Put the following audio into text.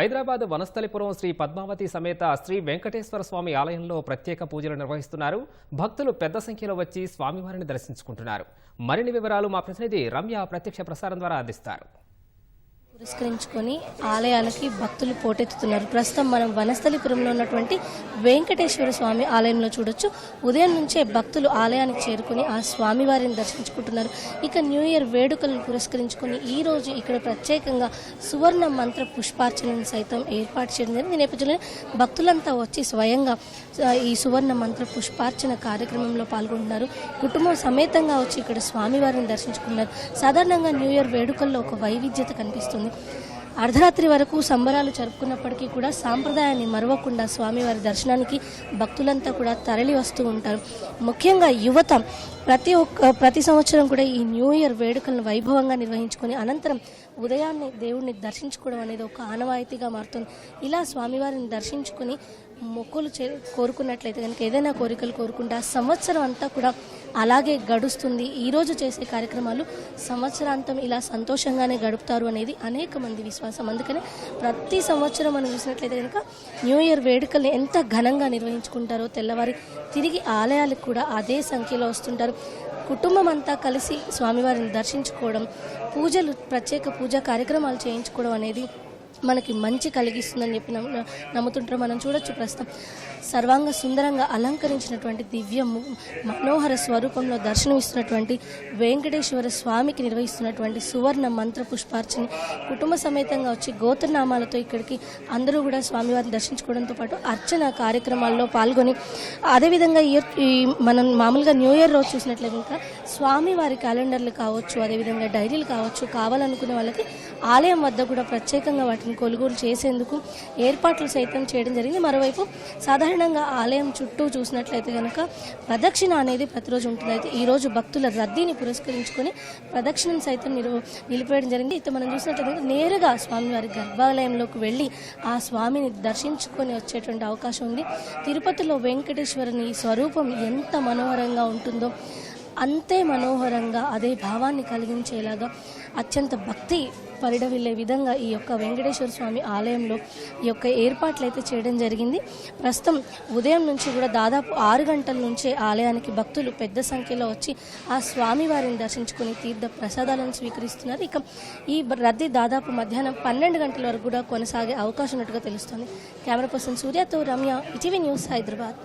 హైదరాబాద్ వనస్థలిపురం శ్రీ పద్మావతి సమేత శ్రీ వెంకటేశ్వర స్వామి ఆలయంలో ప్రత్యేక పూజలు నిర్వహిస్తున్నారు. భక్తులు పెద్ద సంఖ్యలో వచ్చి స్వామివారిని దర్శించుకుంటున్నారు. మరిన్ని వివరాలు మా ప్రతినిధి రమ్య ప్రత్యక్ష ప్రసారం ద్వారా అందిస్తారు. పురస్కరించుకొని ఆలయాలకి భక్తులు పోటెత్తుతున్నారు. ప్రస్తుతం మనం వనస్థలిపురంలో ఉన్నటువంటి వెంకటేశ్వర స్వామి ఆలయంలో చూడొచ్చు. ఉదయం నుంచే భక్తులు ఆలయానికి చేరుకుని ఆ స్వామివారిని దర్శించుకుంటున్నారు. ఇక న్యూ ఇయర్ వేడుకలను పురస్కరించుకొని ఈ రోజు ఇక్కడ ప్రత్యేకంగా సువర్ణ మంత్ర పుష్పార్చనను సైతం ఏర్పాటు చేయడం జరిగింది. ఈ నేపథ్యంలో భక్తులంతా వచ్చి స్వయంగా ఈ సువర్ణ మంత్ర పుష్పార్చన కార్యక్రమంలో పాల్గొంటున్నారు. కుటుంబం సమేతంగా వచ్చి ఇక్కడ స్వామివారిని దర్శించుకున్నారు. సాధారణంగా న్యూ ఇయర్ వేడుకల్లో ఒక వైవిధ్యత కనిపిస్తుంది. అర్ధరాత్రి వరకు సంబరాలు జరుపుకున్నప్పటికీ కూడా సాంప్రదాయాన్ని మరవకుండా స్వామివారి దర్శనానికి భక్తులంతా కూడా తరలి వస్తూ ఉంటారు. ముఖ్యంగా యువత ప్రతి ఒక్క ప్రతి సంవత్సరం కూడా ఈ న్యూ ఇయర్ వేడుకలను వైభవంగా నిర్వహించుకొని అనంతరం ఉదయాన్నే దేవుణ్ణి దర్శించుకోవడం అనేది ఒక ఆనవాయితీగా మారుతుంది. ఇలా స్వామివారిని దర్శించుకుని మొక్కులు చే కోరుకున్నట్లయితే కనుక ఏదైనా కోరికలు కోరుకుంటే ఆ సంవత్సరం అంతా కూడా అలాగే గడుస్తుంది. ఈరోజు చేసే కార్యక్రమాలు సంవత్సరాంతం ఇలా సంతోషంగానే గడుపుతారు అనేది అనేక మంది విశ్వాసం. అందుకనే ప్రతి సంవత్సరం మనం చూసినట్లయితే కనుక న్యూ ఇయర్ వేడుకల్ని ఎంత ఘనంగా నిర్వహించుకుంటారో తెల్లవారి తిరిగి ఆలయాలకు కూడా అదే సంఖ్యలో వస్తుంటారు. కుటుంబం అంతా కలిసి స్వామివారిని దర్శించుకోవడం పూజలు ప్రత్యేక పూజా కార్యక్రమాలు చేయించుకోవడం అనేది మనకి మంచి కలిగిస్తుందని చెప్పి నమ్ము- నమ్ముతుంటారు మనం చూడొచ్చు ప్రస్తుతం. సర్వాంగ సుందరంగా అలంకరించినటువంటి దివ్య మనోహర స్వరూపంలో దర్శనమిస్తున్నటువంటి వెంకటేశ్వర స్వామికి నిర్వహిస్తున్నటువంటి సువర్ణ మంత్ర పుష్పార్చని. కుటుంబ సమేతంగా వచ్చి గోత్రనామాలతో ఇక్కడికి అందరూ కూడా స్వామివారిని దర్శించుకోవడంతో పాటు అర్చన కార్యక్రమాల్లో పాల్గొని అదేవిధంగా ఇయర్ ఈ మనం మామూలుగా న్యూ ఇయర్ రోజు చూసినట్లయితే ఇంకా స్వామివారి క్యాలెండర్లు కావచ్చు అదేవిధంగా డైరీలు కావచ్చు కావాలనుకునే వాళ్ళకి ఆలయం వద్ద కూడా ప్రత్యేకంగా వాటిని కొనుగోలు చేసేందుకు ఏర్పాట్లు సైతం చేయడం జరిగింది. మరోవైపు సాధారణంగా ఆలయం చుట్టూ చూసినట్లయితే కనుక ప్రదక్షిణ అనేది ప్రతిరోజు ఉంటుంది. అయితే ఈరోజు భక్తుల రద్దీని పురస్కరించుకొని ప్రదక్షిణం సైతం నిలు నిలిపేయడం జరిగింది. అయితే మనం చూసినట్లయితే నేరుగా స్వామివారి గర్భాలయంలోకి వెళ్ళి ఆ స్వామిని దర్శించుకొని వచ్చేటువంటి అవకాశం ఉంది. తిరుపతిలో వెంకటేశ్వరుని స్వరూపం ఎంత మనోహరంగా ఉంటుందో అంతే మనోహరంగా అదే భావాన్ని కలిగించేలాగా అత్యంత భక్తి పరిడవిల్లే విధంగా ఈ యొక్క వెంకటేశ్వర స్వామి ఆలయంలో ఈ యొక్క ఏర్పాట్లు అయితే చేయడం జరిగింది. ప్రస్తుతం ఉదయం నుంచి కూడా దాదాపు ఆరు గంటల నుంచే ఆలయానికి భక్తులు పెద్ద సంఖ్యలో వచ్చి ఆ స్వామివారిని దర్శించుకుని తీర్థ ప్రసాదాలను స్వీకరిస్తున్నారు. ఇక ఈ రద్దీ దాదాపు మధ్యాహ్నం పన్నెండు గంటల వరకు కూడా కొనసాగే అవకాశం ఉన్నట్టుగా తెలుస్తుంది. కెమెరా పర్సన్ సూర్యతో రమ్య ఇటీవీ న్యూస్ హైదరాబాద్.